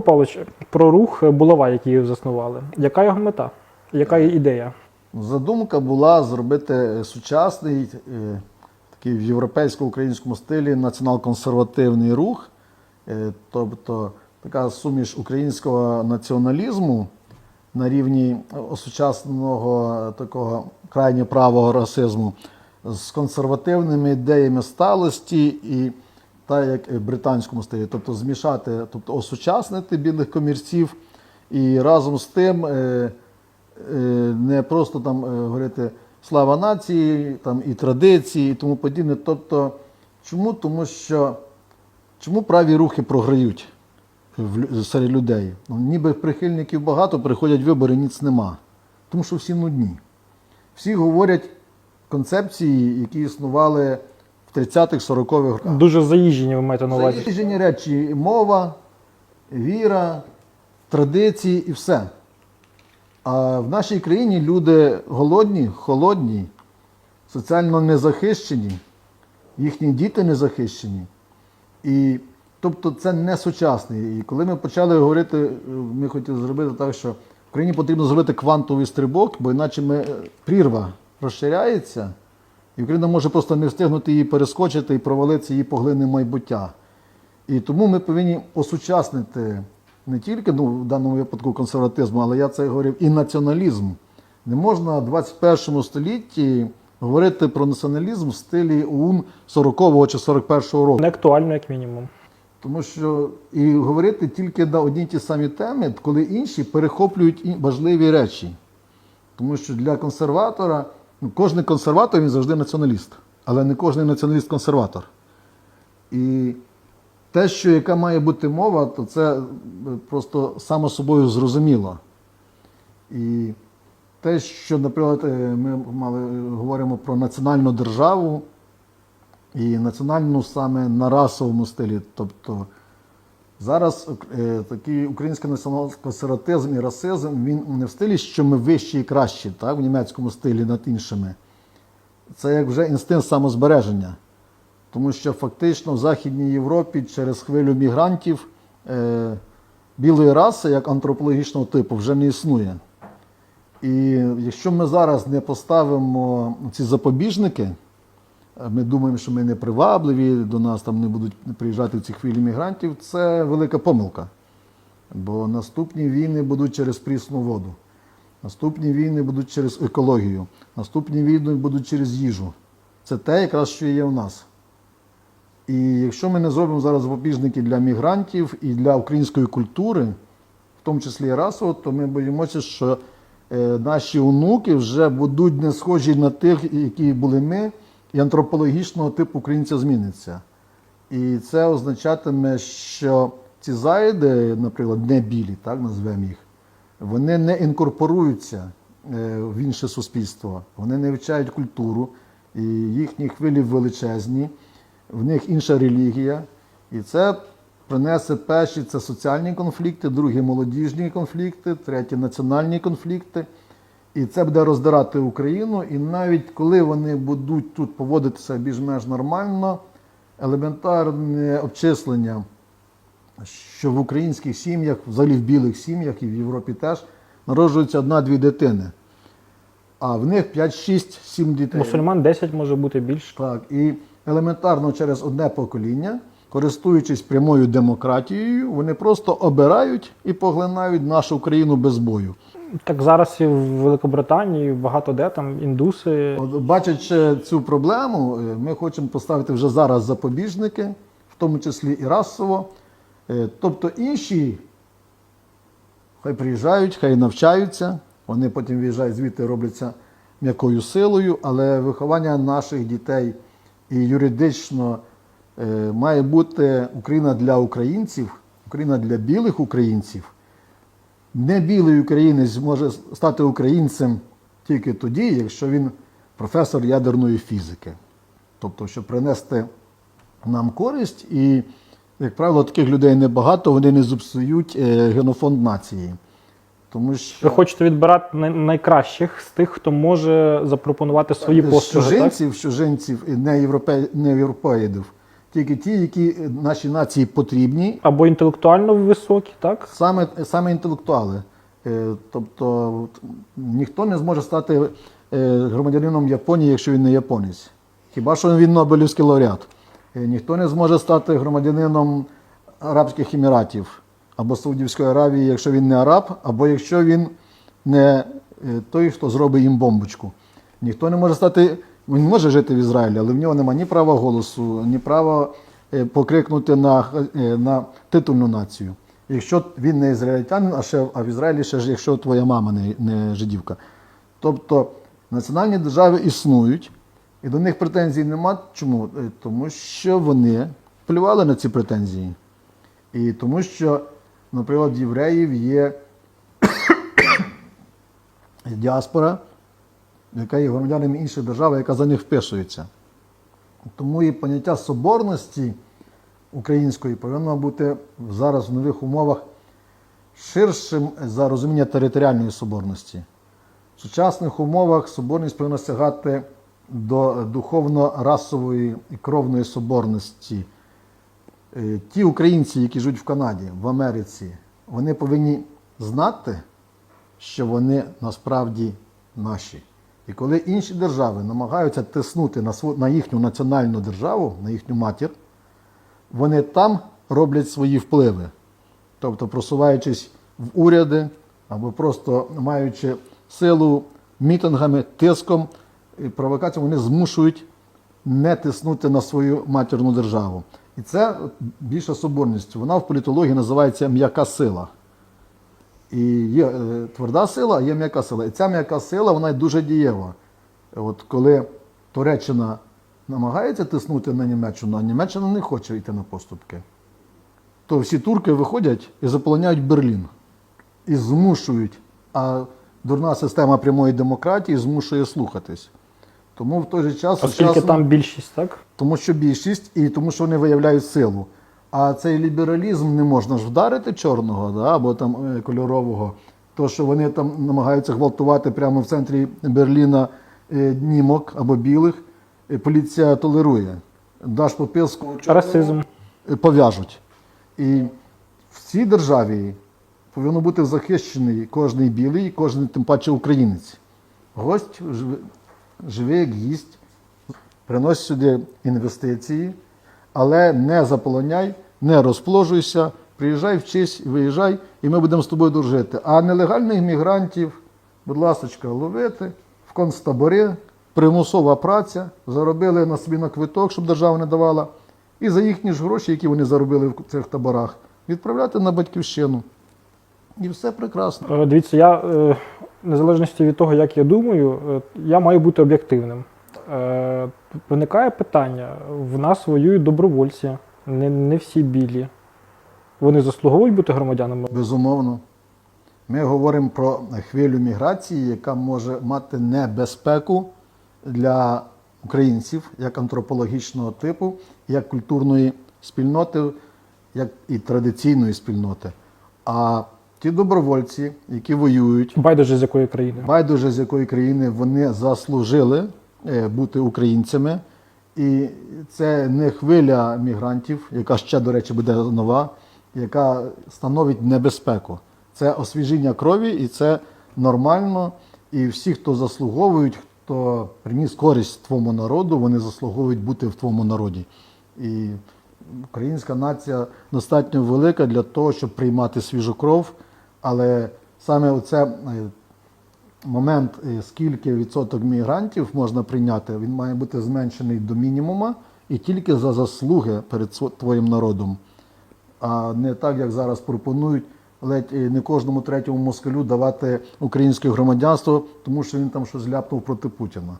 Павлович, про рух булава, який ви заснували. Яка його мета? Яка є ідея? Задумка була зробити сучасний, е, такий в європейсько-українському стилі націонал-консервативний рух, Е, тобто така суміш українського націоналізму на рівні осучасненого такого крайньо правого расизму з консервативними ідеями сталості і так як в британському стилі, тобто змішати, тобто осучаснити білих комірців і разом з тим. е, е, не просто там е, говорити слава нації, там і традиції, і тому подібне. Тобто, чому? Тому що чому праві рухи програють серед людей? Ну, ніби прихильників багато, приходять вибори, ніц нема. Тому що всі нудні. Всі говорять концепції, які існували 30-х, 40-х роках. Дуже заїжджені ви маєте на увазі. Заїжджені речі мова, віра, традиції і все. А в нашій країні люди голодні, холодні, соціально незахищені, їхні діти незахищені. І тобто це не сучасний. І коли ми почали говорити, е, ми хотіли зробити так, що в країні потрібно зробити квантовий стрибок, бо іначе ми, е, прірва розширяється, і Україна може просто не встигнути її перескочити і провалитися її поглине майбуття. І тому ми повинні осучаснити не тільки ну, в даному випадку консерватизм, але я це говорив, і націоналізм. Не можна в 21 столітті говорити про націоналізм в стилі ОУН 40-го чи 41-го року. Не актуально, як мінімум. Тому що і говорити тільки на одні ті самі теми, коли інші перехоплюють важливі речі. Тому що для консерватора, ну, кожен консерватор він завжди націоналіст, але не кожен націоналіст консерватор. І те, що яка має бути мова, то це е, просто само собою зрозуміло. І те, що, наприклад, е, ми мали, е, говоримо про національну державу, і національну саме на расовому стилі. Тобто зараз е, такий український націонал-консерватизм і расизм він не в стилі, що ми вищі і кращі, так, в німецькому стилі над іншими. Це як вже інстинкт самозбереження. Тому що фактично в Західній Європі через хвилю мігрантів е, білої раси, як антропологічного типу, вже не існує. І якщо ми зараз не поставимо ці запобіжники, ми думаємо, що ми не привабливі, до нас там не будуть приїжджати в ці хвилі мігрантів, це велика помилка. Бо наступні війни будуть через прісну воду, наступні війни будуть через екологію, наступні війни будуть через їжу. Це те, якраз що є в нас. І якщо ми не зробимо зараз запобіжники для мігрантів і для української культури, в тому числі і расово, то ми боїмося, що е, наші онуки вже будуть не схожі на тих, які були ми, і антропологічного типу українця зміниться. І це означатиме, що ці зайди, наприклад, не білі, так назвемо їх, вони не інкорпоруються е, в інше суспільство, вони не вивчають культуру, і їхні хвилі величезні, в них інша релігія. І це принесе перші це соціальні конфлікти, другі молодіжні конфлікти, треті національні конфлікти. І це буде роздирати Україну. І навіть коли вони будуть тут поводитися більш-менш нормально, елементарне обчислення, що в українських сім'ях, взагалі в білих сім'ях і в Європі теж народжується одна-дві дитини. А в них 5, 6, 7 дітей. Мусульман 10 може бути більше. Так, і елементарно через одне покоління, користуючись прямою демократією, вони просто обирають і поглинають нашу країну без бою. Так зараз і в Великобританії багато де там індуси. От, Бачачи цю проблему, е, ми хочемо поставити вже зараз запобіжники, в тому числі і расово. Е, Тобто інші хай приїжджають, хай навчаються, вони потім виїжджають звідти, робляться м'якою силою, але виховання наших дітей і юридично е, має бути Україна для українців, Україна для білих українців. Не білий українець може стати українцем тільки тоді, якщо він професор ядерної фізики. Тобто, щоб принести нам користь, і, як правило, таких людей небагато, вони не зіпсують е, генофонд нації. Тому що Ви хочете відбирати найкращих з тих, хто може запропонувати свої послуги. Чужинців, чужинців і не, європе... не європеїдів, тільки ті, які е, нашій нації потрібні, Або інтелектуально високі, так? саме, саме інтелектуали. Е, Тобто ніхто не зможе стати е, громадянином Японії, якщо він не японець. Хіба що він Нобелівський лауреат. Е, Ніхто не зможе стати громадянином Арабських Еміратів або Саудівської Аравії, якщо він не араб, або якщо він не е, той, хто зробить їм бомбочку. Ніхто не може стати, він може жити в Ізраїлі, але в нього немає ні права голосу, ні права е, покрикнути на, е, на титульну націю. Якщо він не ізраїльтянин, а ще а в Ізраїлі ще ж якщо твоя мама не, не жидівка. Тобто національні держави існують, і до них претензій нема. Чому? Е, Тому що вони плювали на ці претензії. І тому що, наприклад, євреїв є діаспора, яка є громадянами іншої держави, яка за них вписується. Тому і поняття соборності української повинно бути зараз в нових умовах ширшим за розуміння територіальної соборності. В сучасних умовах соборність повинна сягати до духовно-расової і кровної соборності. Е, Ті українці, які живуть в Канаді, в Америці, вони повинні знати, що вони насправді наші. І коли інші держави намагаються тиснути на, сво- на їхню національну державу, на їхню матір, вони там роблять свої впливи. Тобто просуваючись в уряди або просто маючи силу мітингами, тиском і провокаціями, вони змушують не тиснути на свою матірну державу. І це більша соборність. Вона в політології називається м'яка сила. І є е, тверда сила, а є м'яка сила. І ця м'яка сила вона дуже дієва. От коли Туреччина намагається тиснути на Німеччину, а Німеччина не хоче йти на поступки, то всі турки виходять і заполоняють Берлін і змушують. А дурна система прямої демократії змушує слухатись. Тому в той же час Оскільки сучасно- там більшість, так? тому що більшість і тому, що вони виявляють силу. А цей лібералізм не можна ж вдарити чорного да, або там е, кольорового. То, що вони там намагаються гвалтувати прямо в центрі Берліна е, німок або білих, е, поліція толерує. Даш пописку Расизм. пов'яжуть. І в цій державі повинно бути захищений кожний білий, кожен тим паче українець. Гость живе, живе як гість, приносить сюди інвестиції, але не заполоняй, не розпложуйся, приїжджай, вчись, виїжджай, і ми будемо з тобою дружити. А нелегальних мігрантів, будь ласка, ловити в концтабори, примусова праця, заробили на собі на квиток, щоб держава не давала, і за їхні ж гроші, які вони заробили в цих таборах, відправляти на батьківщину. І все прекрасно. Е, Дивіться, я е, незалежності від того, як я думаю, е, я маю бути об'єктивним. Е, Виникає питання: в нас воюють добровольці, не, не всі білі. Вони заслуговують бути громадянами. Безумовно. Ми говоримо про хвилю міграції, яка може мати небезпеку для українців як антропологічного типу, як культурної спільноти, як і традиційної спільноти. А ті добровольці, які воюють, Байдуже з якої країни. байдуже з якої країни вони заслужили бути українцями. І це не хвиля мігрантів, яка ще, до речі, буде нова, яка становить небезпеку. Це освіжіння крові, і це нормально. І всі, хто заслуговують, хто приніс користь твоєму народу, вони заслуговують бути в твоєму народі. І українська нація достатньо велика для того, щоб приймати свіжу кров, але саме оце е, момент, е, скільки відсоток мігрантів можна прийняти, він має бути зменшений до мінімума і тільки за заслуги перед твоїм народом. А не так, як зараз пропонують ледь е, не кожному третьому москалю давати українське громадянство, тому що він там щось ляпнув проти Путіна.